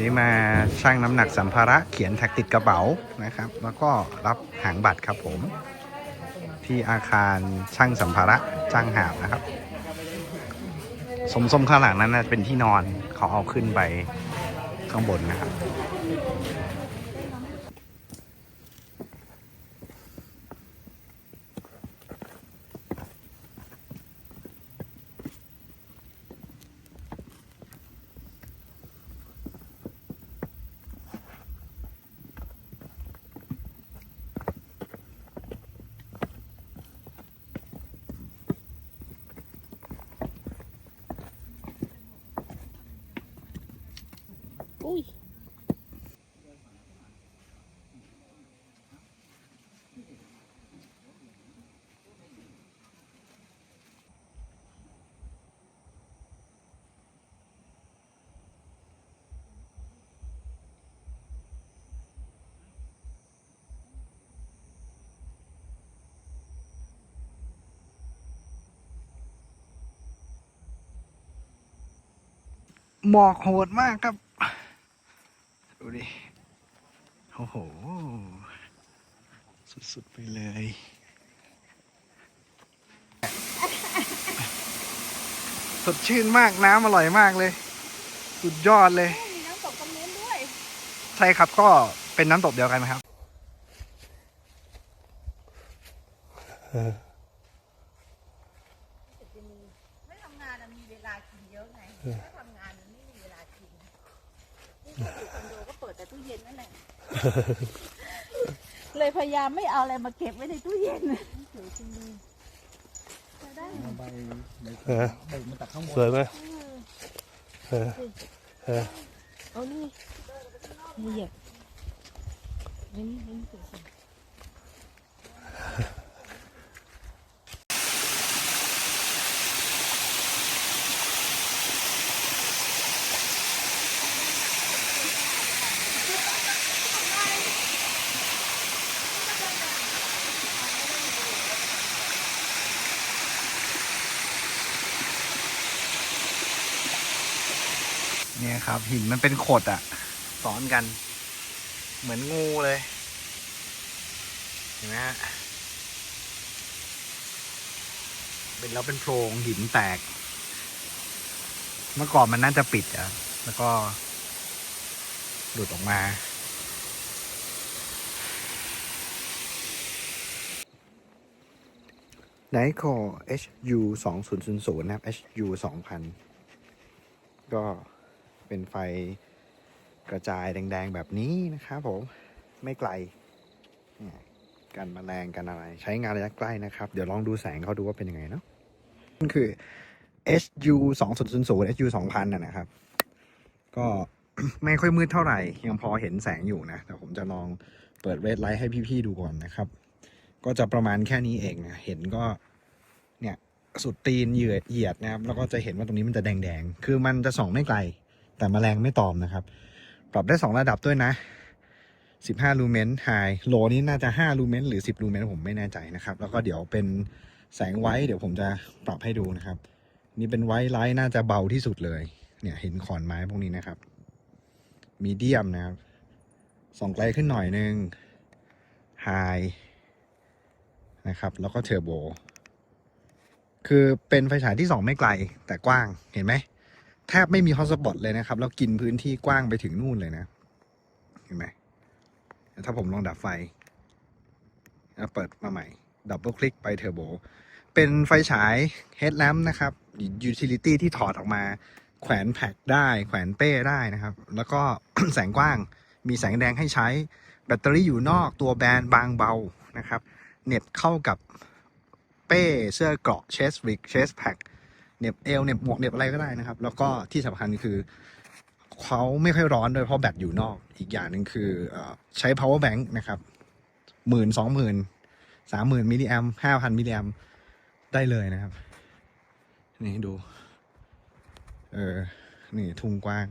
นี่มาชั่งน้ำหนักสัมภาระเขียนแท็กติดกระเป๋านะครับ แล้วก็รับหางบัตรครับผม ที่อาคารช่างสัมภาระจ้างหาบนะครับ สมๆข้างหลังนั้นนะเป็นที่นอนเขาเอาขึ้นไปข้างบนนะครับ หมอกโหดมากครับ ดูดิ โอ้โห สุดๆไปเลย สดชื่นมากน้ำอร่อยมากเลย สุดยอดเลย มีน้ำตกตรงนู้นด้วย ใช่ครับก็เป็นน้ำตกเดียวกันครับ ไม่ทำงานอะมีเวลากินเยอะไงถ้าทำงานมันไม่มีเวลากินนี่ อยู่คอนโดก็เปิดแต่ตู้เย็นนั่นแหละ เลยพยายามไม่เอาอะไรมาเก็บไว้ในตู้เย็นเดี๋ยจริงดีจะได้ใบใบเออใบมันตัดข้างบนสวยไหมเออเออเอานี่นี่เหยียบนี่นี่สวย เนี่ยครับ หินมันเป็นขดอะซ้อนกัน เหมือนงูเลย เห็นไหมฮะเป็นแล้วเป็นโพรงหินแตก เมื่อก่อนมันน่าจะปิดอะ แล้วก็ หลุดออกมา ไนโค HU 2 0 0 0นะครับ HU 2000 ก็ เป็นไฟกระจายแดง ๆ แบบนี้นะครับผมไม่ไกลกันแมลงกันอะไร ใช้งานระยะใกล้นะครับ เดี๋ยวลองดูแสงเขาดูว่าเป็นยังไงเนาะมันคือ HU 2 0 0 HU 2000น่ะนะครับ ก็ไม่ค่อยมืดเท่าไหร่ ยังพอเห็นแสงอยู่นะ แต่ผมจะลองเปิดเรดไลท์ให้พี่ ๆ ดูก่อนนะครับ ก็จะประมาณแค่นี้เองนะ เห็นก็เนี่ย สุดตีนเหยื่อเหยียดนะครับ แล้วก็จะเห็นว่าตรงนี้มันจะแดง ๆ คือมันจะส่องไม่ไกล แต่แมลงไม่ตอมนะครับ ปรับได้ 2 ระดับด้วยนะ 15 ลูเมนไฮโลนี้น่าจะ 5 ลูเมนหรือ 10 ลูเมนผมไม่แน่ใจนะครับ แล้วก็เดี๋ยวเป็นแสงไว้ เดี๋ยวผมจะปรับให้ดูนะครับ นี่เป็นไว้ไลท์น่าจะเบาที่สุดเลย เนี่ยเห็นขอนไม้พวกนี้นะครับ มีเดียมนะครับ ส่องไกลขึ้นหน่อยนึงไฮนะครับ แล้วก็เทอร์โบ คือเป็นไฟฉายที่ส่องไม่ไกลแต่กว้างเห็นไหม แทบไม่มีฮอตสปอตเลยนะครับ แล้วกินพื้นที่กว้างไปถึงนู่นเลยนะ เห็นไหม ถ้าผมลองดับไฟแล้วเปิดมาใหม่ ดับเบิลคลิกไปเทอร์โบ เป็นไฟฉายเฮดแลมนะครับยูทิลิตี้ที่ถอดออกมา แขวนแพ็กได้ แขวนเป้ได้นะครับ แล้วก็แสงกว้าง มีแสงแดงให้ใช้ แบตเตอรี่อยู่นอก ตัวแบรนด์บางเบานะครับ เน็บเข้ากับเป้ เสื้อเกราะเชสวิกเชสแพ็ก เน็บเอวเน็บหมวกเน็บอะไรก็ได้นะครับ แล้วก็ที่สำคัญคือเขาไม่ค่อยร้อนด้วยเพราะแบตอยู่นอก อีกอย่างหนึ่งคืออใช้ power bank นะครับหมื่นสองหมื่นสามหมื่นมิลลิแอมห้าพันมิลลิแอมได้เลยนะครับ นี่ดู เออ นี่ทุ่งกว้าง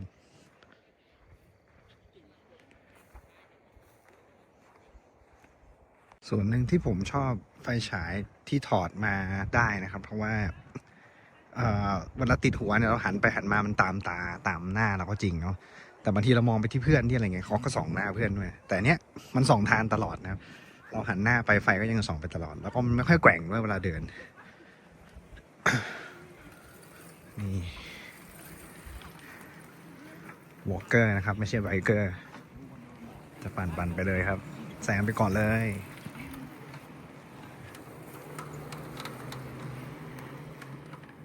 ส่วนหนึ่งที่ผมชอบไฟฉายที่ถอดมาได้นะครับ เพราะว่า เวลาติดหัวเนี่ยเราหันไปหันมามันตามตาตามหน้าเราก็จริงเนาะแต่บางทีเรามองไปที่เพื่อนที่อะไรเงี้ยเขาก็ส่องหน้าเพื่อนด้วยแต่เนี้ยมันส่องทานตลอดนะครับเราหันหน้าไปไฟก็ยังส่องไปตลอด แล้วก็มันไม่ค่อยแกว่งด้วยเวลาเดินนี่วอลเกอร์นะครับ ไม่ใช่ไบเกอร์ จะปั่นปั่นไปเลยครับแซงไปก่อนเลย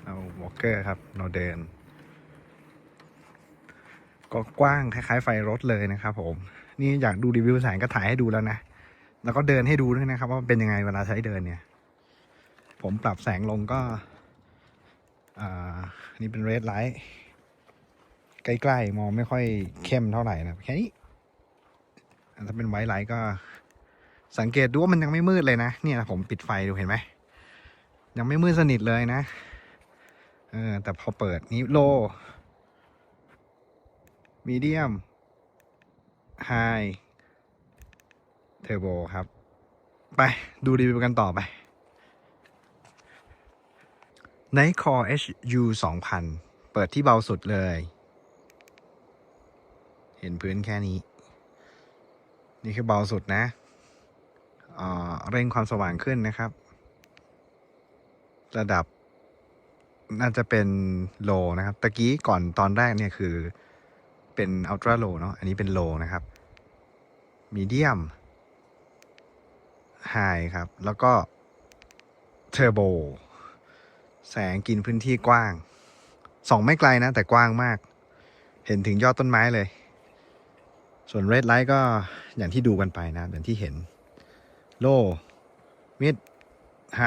เอา วอลเกอร์ครับ เราเดิน ก็กว้างคล้ายๆไฟรถเลยนะครับผม นี่อยากดูรีวิวแสงก็ถ่ายให้ดูแล้วนะ แล้วก็เดินให้ดูด้วยนะครับ ว่าเป็นยังไงเวลาใช้เดินเนี่ย ผมปรับแสงลงก็ อ่า นี่เป็นเรดไลท์ใกล้ๆ มองไม่ค่อยเข้มเท่าไหร่นะแค่นี้ถ้าเป็นไวท์ไลท์ก็ สังเกตดูว่ามันยังไม่มืดเลยนะ เนี่ยผมปิดไฟดูเห็นไหมยังไม่มืดสนิทเลยนะ เออ แต่พอเปิดนี้โล มีเดียม ไฮ เทอร์โบครับ ไป ดูรีวิวกันต่อไป n i g h t Core HU 2000 เปิดที่เบาสุดเลย เห็นพื้นแค่นี้ นี่คือเบาสุดนะเอ่อเร่งความสว่างขึ้นนะครับ ระดับ น่าจะเป็นโลนะครับตะกี้ก่อนตอนแรกเนี่ยคือเป็นอัลตร้าโลเนาะอันนี้เป็นโลนะครับมีเดียมไฮครับ แล้วก็เทอร์โบแสงกินพื้นที่กว้าง ส่องไม่ไกลนะ แต่กว้างมาก เห็นถึงยอดต้นไม้เลย ส่วนเรดไลท์ก็อย่างที่ดูกันไปนะ อย่างที่เห็น โลมิดไฮ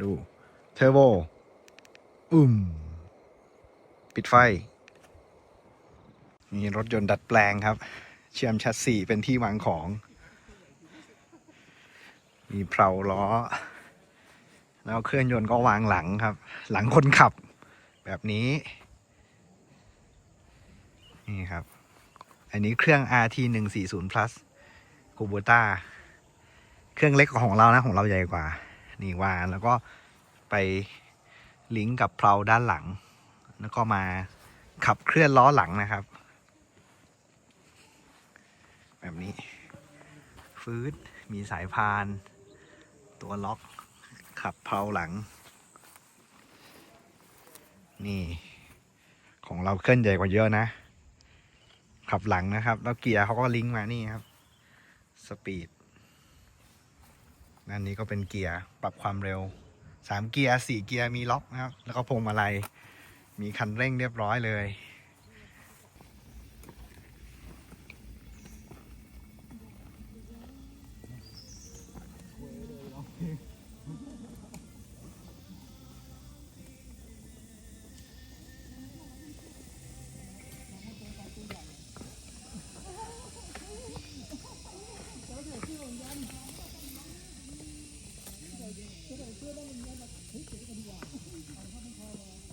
ดูเทอร์โบ อืม ปิดไฟ มีรถยนต์ดัดแปลงครับ เชื่อมแชัสซีเป็นที่วางของ มีเพลาล้อ แล้วเครื่องยนต์ก็วางหลังครับ หลังคนขับ แบบนี้ นี่ครับ อันนี้เครื่อง RT 1 4 0 plus c u b o t a เครื่องเล็กกว่าของเรานะ ของเราใหญ่กว่า นี่วางแล้วก็ไป ลิงก์กับเพลาด้านหลัง แล้วก็มาขับเคลื่อนล้อหลังนะครับ แบบนี้ ฟืดมีสายพาน ตัวล็อก ขับเพลาหลัง นี่ ของเราเคลื่อนใหญ่กว่าเยอะนะ ขับหลังนะครับ แล้วเกียร์เขาก็ลิงก์มานี่ครับ สปีดอันนี้ก็เป็นเกียร์ปรับความเร็ว สามเกียร์สี่เกียร์มีล็อกนะครับ แล้วก็พวงมาลัยมีคันเร่งเรียบร้อยเลย 那个里面的谁写的歌嘛？不是一场，他很好吗？